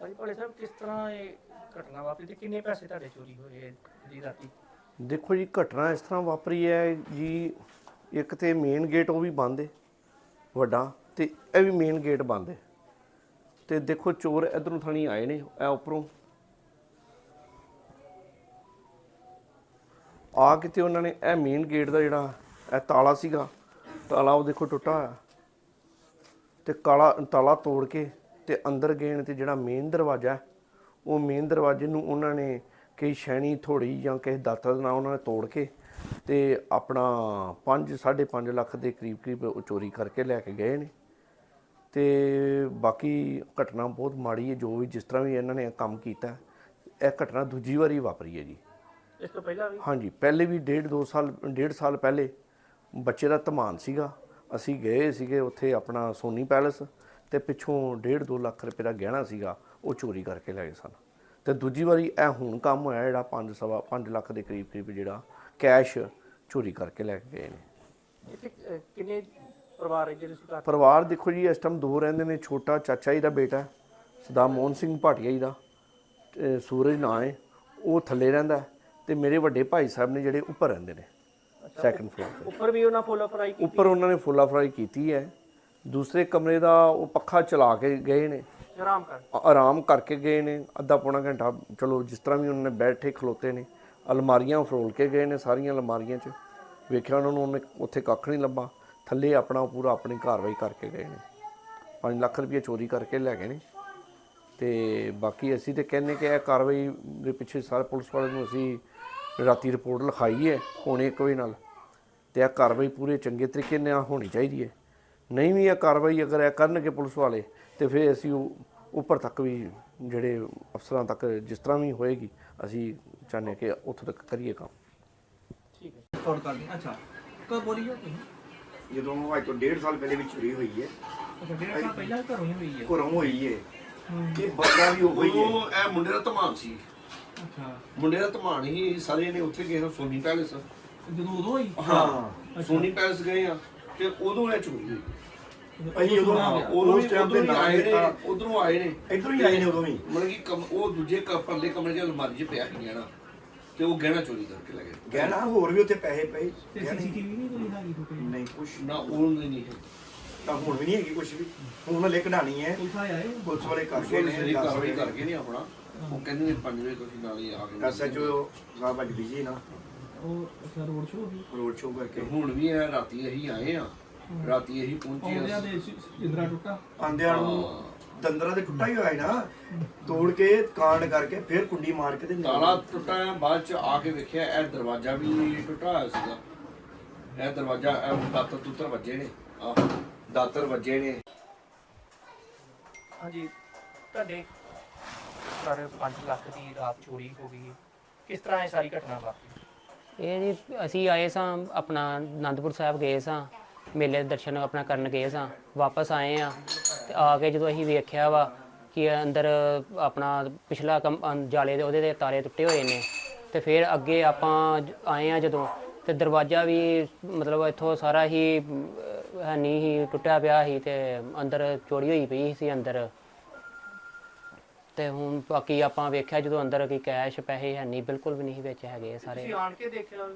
ਭਾਜੀ ਭੋਲੇ ਸਾਹਿਬ, ਕਿਸ ਤਰ੍ਹਾਂ ਇਹ ਘਟਨਾ ਵਾਪਰੀ ਤੇ ਕਿੰਨੇ ਪੈਸੇ ਤੁਹਾਡੇ ਚੋਰੀ ਹੋਏ ਜੀ ਰਾਤੀ? ਦੇਖੋ ਜੀ, ਘਟਨਾ ਇਸ ਤਰ੍ਹਾਂ ਵਾਪਰੀ ਹੈ ਜੀ, ਇੱਕ ਤੇ ਮੇਨ ਗੇਟ ਉਹ ਵੀ ਬੰਦ ਹੈ ਵੱਡਾ, ਤੇ ਇਹ ਵੀ ਮੇਨ ਗੇਟ ਬੰਦ ਹੈ ਤੇ ਦੇਖੋ, ਚੋਰ ਇਧਰੋਂ ਥਾਣੀ ਆਏ ਨੇ, ਇਹ ਉੱਪਰੋਂ। ਆ ਕੇ ਤੇ ਉਹਨਾਂ ਨੇ ਇਹ ਮੇਨ ਗੇਟ ਦਾ ਜਿਹੜਾ ਇਹ ਤਾਲਾ ਸੀਗਾ, ਤਾਲਾ ਉਹ ਦੇਖੋ ਟੁੱਟਾ ਹੋਇਆ। ਤੇ ਕਾਲਾ, ਤਾਲਾ ਤੋੜ ਕੇ ਤੇ ਅੰਦਰ ਗਏ ਨੇ ਤੇ ਜਿਹੜਾ ਮੇਨ ਦਰਵਾਜ਼ਾ ਉਹ ਮੇਨ ਦਰਵਾਜ਼ੇ ਨੂੰ ਉਹਨਾਂ ਨੇ ਕਈ ਸ਼ੈਣੀ ਥੋੜੀ ਜਾਂ ਕਿਸੇ ਦਾਤਰ ਦੇ ਨਾਲ ਉਹਨਾਂ ਨੇ ਤੋੜ ਕੇ ਤੇ ਆਪਣਾ 5 5.5 ਲੱਖ ਦੇ ਕਰੀਬ ਕਰੀਬ ਉਹ ਚੋਰੀ ਕਰਕੇ ਲੈ ਕੇ ਗਏ ਨੇ। ਤੇ ਬਾਕੀ ਘਟਨਾ ਬਹੁਤ ਮਾੜੀ ਹੈ ਜੋ ਵੀ ਜਿਸ ਤਰ੍ਹਾਂ ਵੀ ਇਹਨਾਂ ਨੇ ਕੰਮ ਕੀਤਾ ਇਹ ਘਟਨਾ ਦੂਜੀ ਵਾਰੀ ਵਾਪਰੀ ਹੈ ਜੀ। ਇਸ ਤੋਂ ਪਹਿਲਾਂ ਵੀ? ਹਾਂਜੀ ਪਹਿਲੇ ਵੀ ਡੇਢ ਦੋ ਸਾਲ ਡੇਢ ਸਾਲ ਪਹਿਲੇ ਬੱਚੇ ਦਾ ਧਮਾਨ ਸੀਗਾ। ਅਸੀਂ ਗਏ ਸੀਗੇ ਉੱਥੇ ਆਪਣਾ ਸੋਨੀ ਪੈਲਸ ਤੇ ਪਿੱਛੋਂ ਡੇਢ ਦੋ ਲੱਖ ਰੁਪਏ ਦਾ ਗਹਿਣਾ ਸੀਗਾ ਉਹ ਚੋਰੀ ਕਰਕੇ ਲੈ ਗਏ ਸਨ। ਤੇ ਦੂਜੀ ਵਾਰੀ ਇਹ ਹੁਣ ਕੰਮ ਹੋਇਆ ਜਿਹੜਾ 5 ਸਵਾ 5 ਲੱਖ ਦੇ ਕਰੀਬ ਕਰੀਬ ਜਿਹੜਾ ਕੈਸ਼ ਚੋਰੀ ਕਰਕੇ ਲੈ ਕੇ ਗਏ ਨੇ। ਕਿੰਨੇ ਪਰਿਵਾਰ ਹੈ ਜਿਹੜੇ ਸੀ ਘਰ ਪਰਿਵਾਰ ਦੇਖੋ ਜੀ ਇਸ ਟਾਈਮ ਦੋ ਰਹਿੰਦੇ ਨੇ ਛੋਟਾ ਚਾਚਾ ਜੀ ਦਾ ਬੇਟਾ ਸਦਾ ਮੋਹਨ ਸਿੰਘ ਭਾਟੀਆ ਜੀ ਦਾ ਸੂਰਜ ਨਾਂ ਹੈ ਉਹ ਥੱਲੇ ਰਹਿੰਦਾ ਤੇ ਮੇਰੇ ਵੱਡੇ ਭਾਈ ਸਾਹਿਬ ਨੇ ਜਿਹੜੇ ਉੱਪਰ ਰਹਿੰਦੇ ਨੇ ਸੈਕੰਡ ਫਲੋਰ ਤੇ। ਉੱਪਰ ਵੀ ਉਹਨਾਂ ਫੁੱਲ ਫਰਾਈ ਕੀਤੀ ਉੱਪਰ ਉਹਨਾਂ ਨੇ ਫੁੱਲਾ ਫਰਾਈ ਕੀਤੀ ਹੈ। ਦੂਸਰੇ ਕਮਰੇ ਦਾ ਉਹ ਪੱਖਾ ਚਲਾ ਕੇ ਗਏ ਨੇ। ਆਰਾਮ ਕਰ। ਆਰਾਮ ਕਰਕੇ ਗਏ ਨੇ। ਅੱਧਾ ਪੌਣਾ ਘੰਟਾ ਚਲੋ ਜਿਸ ਤਰ੍ਹਾਂ ਵੀ ਉਹਨਾਂ ਨੇ ਬੈਠੇ ਖਲੋਤੇ ਨੇ। ਅਲਮਾਰੀਆਂ ਫਰੋਲ ਕੇ ਗਏ ਨੇ ਸਾਰੀਆਂ ਅਲਮਾਰੀਆਂ 'ਚ। ਵੇਖਿਆ ਉਹਨਾਂ ਨੂੰ ਉਹਨੇ ਉੱਥੇ ਕੱਖ ਨਹੀਂ ਲੱਭਾ। ਥੱਲੇ ਆਪਣਾ ਪੂਰਾ ਆਪਣੀ ਕਾਰਵਾਈ ਕਰਕੇ ਗਏ ਨੇ। 5 ਲੱਖ ਰੁਪਏ ਚੋਰੀ ਕਰਕੇ ਲੈ ਗਏ ਨੇ। ਤੇ ਬਾਕੀ ਅਸੀਂ ਤੇ ਕਹਿੰਨੇ ਕਿ ਇਹ ਕਾਰਵਾਈ ਦੇ ਪਿੱਛੇ ਸਾਰੇ ਪੁਲਿਸ ਵਾਲਿਆਂ ਨੂੰ ਅਸੀਂ ਰਾਤੀ ਰਿਪੋਰਟ ਲਿਖਾਈ ਹੈ ਇੱਕ ਵਜੇ ਨਾਲ। ਤੇ ਇਹ ਕਾਰਵਾਈ ਪੂਰੇ ਚੰਗੇ ਤਰੀਕੇ ਨਾਲ ਹੋਣੀ ਚਾਹੀਦੀ ਹੈ। ਨਹੀਂ ਵੀ ਇਹ ਕਾਰਵਾਈ ਅਗਰ ਇਹ ਕਰਨਗੇ ਪੁਲਿਸ ਵਾਲੇ ਤੇ ਫਿਰ ਅਸੀਂ ਉੱਪਰ ਤੱਕ ਵੀ ਜਿਹੜੇ ਅਫਸਰਾਂ ਤੱਕ ਜਿਸ ਤਰ੍ਹਾਂ ਵੀ ਹੋਏਗੀ ਅਸੀਂ ਚਾਹੁੰਦੇ ਹਾਂ ਕਿ ਉੱਥੋਂ ਤੱਕ ਕਰੀਏ ਕੰਮ। ਠੀਕ ਹੈ। ਰਿਕਾਰਡ ਕਰਦੇ ਹਾਂ। ਅੱਛਾ ਕਦੋਂ ਬੋਲੀ ਹੋ ਤੁਸੀਂ। ਜਦੋਂ ਅੱਜ ਤੋਂ ਡੇਢ ਸਾਲ ਪਹਿਲੇ ਵੀ ਚੋਰੀ ਹੋਈ ਹੈ। ਅੱਛਾ ਡੇਢ ਸਾਲ ਪਹਿਲਾਂ ਘਰੋਂ ਹੀ ਹੋਈ ਹੈ। ਘਰੋਂ ਹੋਈ ਹੈ। ਇਹ ਬੰਦਾ ਵੀ ਉਹ ਹੀ ਹੈ। ਉਹ ਇਹ ਮੁੰਡੇ ਦਾ ਧਮਾਨ ਸੀ। ਅੱਛਾ। ਮੁੰਡੇ ਦਾ ਧਮਾਨ ਹੀ ਸਾਰੇ ਨੇ ਉੱਥੇ ਗਏ ਸੋਨੀ ਪੈਲੇਸ। ਜਦੋਂ ਉਦੋਂ ਹੋਈ? ਹਾਂ ਸੋਨੀ ਪੈਲੇਸ ਗਏ ਆ। ਤੇ ਉਦੋਂ ਇਹ ਚੋਰੀ ਹੋਈ। ਅਸੀਂ ਉਦੋਂ ਉਦੋਂ ਉਸ ਟਾਈਮ ਤੇ ਨਾ ਆਏ ਨੇ। ਉਧਰੋਂ ਆਏ ਨੇ। ਇਧਰੋਂ ਹੀ ਆਏ ਨੇ ਉਦੋਂ ਵੀ ਮਤਲਬ ਕਿ ਕਮ- ਉਹ ਦੂਜੇ ਕ- ਪਰਲੇ ਕਮਰੇ ਦੇ ਅਲਮਾਰੀ 'ਚ ਪਿਆ ਸੀ ਗਹਿਣਾ ਤੇ ਉਹ ਗਹਿਣਾ ਚੋਰੀ ਕਰਕੇ ਲੈ ਗਏ। ਗਹਿਣਾ ਹੋਰ ਵੀ ਉੱਥੇ ਪੈਸੇ ਪਏ। ਤੇ ਗਹਿਣੇ- ਸੀਸੀਟੀਵੀ ਨਹੀਂ ਕੋਈ ਹੈਗੀ ਕੋਈ? ਨਹੀਂ ਕੁਛ ਨਾ ਉਹ ਨਹੀਂ ਹੈ। ਤਾਂ ਹੁਣ ਵੀ ਨਹੀਂ ਹੈਗੀ ਕੁਛ ਵੀ। ਹੁਣ ਹਲੇ ਕਢਾਣੀ ਹੈ। ਪੁਲਿਸ ਆਇਆ ਹੈ ਪੁਲਿਸ ਵਾਲੇ ਕਰ ਗਏ ਕੋਈ ਨੇ ਸਹੀ ਕਾਰਵਾਈ ਕਰਕੇ ਨਹੀਂ ਆਪਣਾ। ਉਹ ਕਹਿੰਦੇ ਨੇ 5 ਵਜੇ ਤੁਸੀਂ ਨਾਲ ਹੀ ਆ ਗਏ ਐਸਐਚਓ ਸਾਹਿਬ ਅੱਜ ਬਿਜ਼ੀ ਨਾ। ਉਹ ਅੱਛਾ ਰੋਡ ਸ਼ੋਅ ਹੋ ਗਈ ਰੋਡ ਸ਼ੋਅ ਤੇ ਕਰਕੇ ਹੁਣ ਵੀ ਇਹ ਰਾਤੀ ਅਸੀਂ ਆਏ ਆ। ਰਾਤੀ ਅਸੀਂ ਪਹੁੰਚੇ ਆਉਂਦਿਆਂ ਆ ਦੇ ਇੰਦਰਾ ਟੁੱਟਾ। ਆਂਦਿਆਂ ਨੂੰ ਦੰਦਰਾ ਦੇ ਟੁੱਟਾ ਹੀ ਹੋਇਆ ਸੀ ਨਾ। ਤੋੜ ਕੇ ਕਾਂਡ ਕਰਕੇ ਫਿਰ ਕੁੰਡੀ ਮਾਰ ਕੇ ਤੇ ਨਿਕਲ ਤਾਲਾ ਟੁੱਟਾ ਹੈ ਬਾਅਦ ਚ ਆ ਕੇ ਵੇਖਿਆ ਇਹ ਦਰਵਾਜ਼ਾ ਵੀ ਟੁੱਟਾ ਹੋਇਆ ਸੀਗਾ। ਇਹ ਦਰਵਾਜ਼ਾ ਇਹ ਦਾਤਰ ਤੁੱਤਰ ਵੱਜੇ ਨੇ। ਆਹ ਦਾਤਰ ਵੱਜੇ ਨੇ। ਹਾਂਜੀ ਤੁਹਾਡੇ ਘਰ 5 ਲੱਖ ਦੀ ਰਾਤ ਚੋਰੀ ਹੋ ਗਈ। ਕਿਸ ਤਰ੍ਹਾਂ ਇਹ ਸਾਰੀ ਘਟਨਾ ਵਾਪਰੀ? ਇਹ ਜੀ ਅਸੀਂ ਆਏ ਸਾਂ ਆਪਣਾ ਆਨੰਦਪੁਰ ਸਾਹਿਬ ਗਏ ਸਾਂ ਮੇਲੇ ਦੇ ਦਰਸ਼ਨ ਆਪਣਾ ਕਰਨ ਗਏ ਸਾਂ ਵਾਪਸ ਆਏ ਆ ਤੇ ਆ ਕੇ ਜਦੋਂ ਅਸੀਂ ਵੇਖਿਆ ਵਾ ਕਿ ਅੰਦਰ ਆਪਣਾ ਪਿਛਲਾ ਕਮ- ਅੰ- ਜਾਲੇ ਦੇ ਉਹਦੇ ਦੇ ਤਾਰੇ ਟੁੱਟੇ ਹੋਏ ਨੇ ਤੇ ਫਿਰ ਅੱਗੇ ਆਪਾਂ ਜ- ਆਏ ਆ ਜਦੋਂ ਤੇ ਦਰਵਾਜ਼ਾ ਵੀ ਮਤਲਬ ਇੱਥੋਂ ਸਾਰਾ ਹੀ ਅਮ, ਹੈ ਨਹੀਂ ਹੀ ਟੁੱਟਿਆ ਪਿਆ ਸੀ ਤੇ ਅੰਦਰ ਚੋਰੀ ਹੋਈ ਪਈ ਸੀ ਅੰਦਰ। ਤੇ ਹੁਣ ਬਾਕੀ ਆਪਾਂ ਵੇਖਿਆ ਜਦੋਂ ਅੰਦਰ ਕੀ ਕੈਸ਼ ਪੈਸੇ ਹੈ ਨਹੀਂ ਬਿਲਕੁਲ ਵੀ ਨਹੀਂ ਵਿੱਚ ਹੈਗੇ ਸਾਰੇ। ਤੁਸੀਂ ਆਣ ਕੇ ਦੇਖਿਆ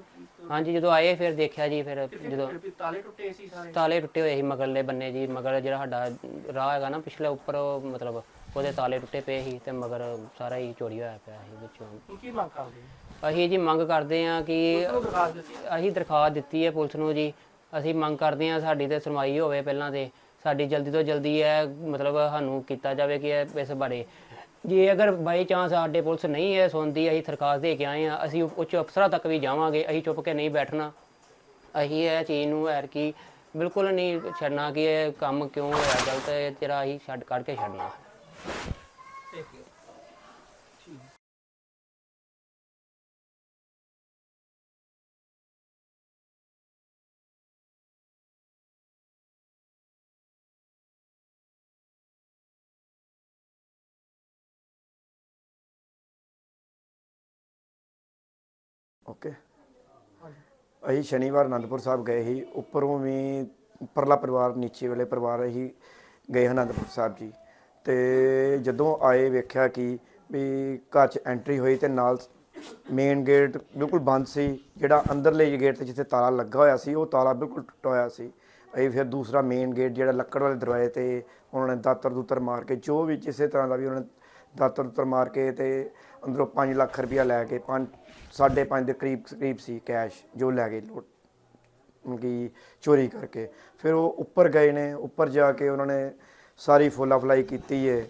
ਹਾਂਜੀ ਜਦੋਂ ਆਏ ਫਿਰ ਦੇਖਿਆ ਜੀ ਫਿਰ ਜਦੋਂ ਤਾਲੇ ਟੁੱਟੇ ਸੀ ਸਾਰੇ? ਤਾਲੇ ਟੁੱਟੇ ਹੋਏ ਸੀ ਮਗਰਲੇ ਬੰਨੇ ਜੀ ਮਗਰ ਜਿਹੜਾ ਸਾਡਾ ਰਾਹ ਹੈਗਾ ਨਾ ਪਿਛਲੇ ਉੱਪਰ ਉਹ ਮਤਲਬ ਉਹਦੇ ਤਾਲੇ ਟੁੱਟੇ ਪਏ ਸੀ ਤੇ ਮਗਰ ਸਾਰਾ ਹੀ ਚੋਰੀ ਹੋਇਆ ਪਿਆ ਸੀ ਵਿੱਚੋਂ। ਹੁਣ ਕੀ ਮੰਗ ਕਰਦੇ ਹੋ? ਅਸੀਂ ਜੀ ਮੰਗ ਕਰਦੇ ਹਾਂ ਕਿ ਉਹ ਦਰਖਾਸਤ ਦਿੱਤੀ ਅਸੀਂ ਦਰਖਾਸਤ ਦਿੱਤੀ ਹੈ ਪੁਲਿਸ ਨੂੰ ਜੀ। ਅਸੀਂ ਮੰਗ ਕਰਦੇ ਹਾਂ ਸਾਡੀ ਤੇ ਸੁਣਵਾਈ ਹੋਵੇ ਪਹਿਲਾਂ ਤੇ। ਸਾਡੀ ਜਲਦੀ ਤੋਂ ਜਲਦੀ ਇਹ ਮਤਲਬ ਸਾਨੂੰ ਕੀਤਾ ਜਾਵੇ ਕਿ ਇਹ ਇਸ ਬਾਰੇ ਜੇ ਅਗਰ ਬਾਈ ਚਾਂਸ ਸਾਡੇ ਪੁਲਿਸ ਨਹੀਂ ਇਹ ਸੁਣਦੀ, ਅਸੀਂ ਦਰਖਾਸਤ ਦੇ ਕੇ ਆਏ ਆ ਅਸੀਂ ਉੱਚ ਅਫਸਰਾਂ ਤੱਕ ਵੀ ਜਾਵਾਂਗੇ, ਅਸੀਂ ਚੁੱਪ ਕੇ ਨਹੀਂ ਬੈਠਣਾ। ਅਸੀਂ ਇਹ ਚੀਜ਼ ਨੂੰ ਐਰ ਕੀ ਬਿਲਕੁਲ ਨਹੀਂ ਛੱਡਣਾ ਕਿ ਇਹ ਕੰਮ ਕਿਉਂ ਹੋਇਆ, ਗਲਤ ਹੈ ਤੇਰਾ ਅਸੀਂ ਛੱਡ, ਕੱਢ ਕੇ ਛੱਡਣਾ। ਓਕੇ ਅਸੀਂ ਸ਼ਨੀਵਾਰ ਅਨੰਦਪੁਰ ਸਾਹਿਬ ਗਏ ਸੀ। ਉੱਪਰੋਂ ਵੀ ਉੱਪਰਲਾ ਪਰਿਵਾਰ, ਨੀਚੇ ਵਾਲੇ ਪਰਿਵਾਰ ਅਸੀਂ ਗਏ ਅਨੰਦਪੁਰ ਸਾਹਿਬ ਜੀ। ਤੇ ਜਦੋਂ ਆਏ ਵੇਖਿਆ ਕਿ ਵੀ ਘਰ 'ਚ ਐਂਟਰੀ ਹੋਈ ਤੇ ਨਾਲ ਮੇਨ ਗੇਟ ਬਿਲਕੁਲ ਬੰਦ ਸੀ। ਜਿਹੜਾ ਅੰਦਰਲੇ ਗੇਟ ਤੇ ਜਿੱਥੇ ਤਾਲਾ ਲੱਗਾ ਹੋਇਆ ਸੀ, ਉਹ ਤਾਲਾ ਬਿਲਕੁਲ ਟੁੱਟਾ ਹੋਇਆ ਸੀ। ਅਸੀਂ ਫਿਰ ਦੂਸਰਾ ਮੇਨ ਗੇਟ ਜਿਹੜਾ ਲੱਕੜ ਵਾਲੇ ਦਰਵਾਜ਼ੇ ਤੇ ਉਹਨਾਂ ਨੇ ਦਾਤਰ ਦੂਤਰ ਮਾਰ ਕੇ ਜੋ ਵੀ ਕਿਸੇ ਤਰ੍ਹਾਂ ਦਾ ਵੀ ਉਹਨਾਂ ਨੇ ਦਾਤਰ ਦੂਤਰ ਮਾਰ ਕੇ ਤੇ ਅੰਦਰੋਂ 5 ਲੱਖ ਰੁਪਇਆ ਲੈ ਕੇ 5 5.5 ਦੇ ਕਰੀਬ ਕਰੀਬ ਸੀ ਕੈਸ਼ ਜੋ ਲੈ ਗਏ ਲੁੱਟ ਕਿ ਚੋਰੀ ਕਰਕੇ। ਫਿਰ ਉਹ ਉੱਪਰ ਗਏ ਨੇ, ਉੱਪਰ ਜਾ ਕੇ ਉਹਨਾਂ ਨੇ ਸਾਰੀ ਫੋਲਾ ਫਲਾਈ ਕੀਤੀ ਏ।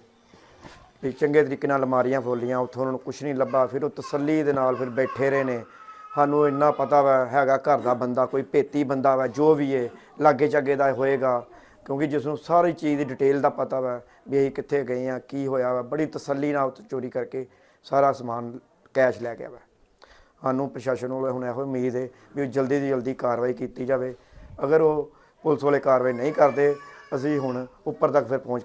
ਵੀ ਚੰਗੇ ਤਰੀਕੇ ਨਾਲ ਅਲਮਾਰੀਆਂ ਫੋਲੀਆਂ, ਉੱਥੋਂ ਉਹਨਾਂ ਨੂੰ ਕੁਝ ਨਹੀਂ ਲੱਭਾ। ਫਿਰ ਉਹ ਤਸੱਲੀ ਦੇ ਨਾਲ ਫਿਰ ਬੈਠੇ ਰਹੇ ਨੇ। ਸਾਨੂੰ ਇੰਨਾ ਪਤਾ ਵਾ, ਹੈਗਾ ਘਰ ਦਾ ਬੰਦਾ, ਕੋਈ ਭੇਤੀ ਬੰਦਾ ਵਾ, ਜੋ ਵੀ ਏ ਲਾਗੇ ਚਾਗੇ ਦਾ ਹੋਏਗਾ। ਕਿਉਂਕਿ ਜਿਸ ਨੂੰ ਸਾਰੀ ਚੀਜ਼ ਦੀ ਡਿਟੇਲ ਦਾ ਪਤਾ ਵਾ ਵੀ ਅਸੀਂ ਕਿੱਥੇ ਗਏ ਆ ਕੀ ਹੋਇਆ ਵਾ, ਬੜੀ ਤਸੱਲੀ ਨਾਲ ਉੱਥੇ ਚੋਰੀ ਕਰਕੇ ਸਾਰਾ ਸਮਾਨ ਕੈਸ਼ ਲੈ ਗਿਆ ਵਾ। ਸਾਨੂੰ ਪ੍ਰਸ਼ਾਸਨ ਵੱਲੋਂ ਹੁਣ ਇਹੋ ਉਮੀਦ ਹੈ ਵੀ ਉਹ ਜਲਦੀ ਤੋਂ ਜਲਦੀ ਕਾਰਵਾਈ ਕੀਤੀ ਜਾਵੇ। ਅਗਰ ਉਹ ਪੁਲਿਸ ਵਾਲੇ ਕਾਰਵਾਈ ਨਹੀਂ ਕਰਦੇ, ਅਸੀਂ ਹੁਣ ਉੱਪਰ ਤੱਕ ਫਿਰ ਪਹੁੰਚ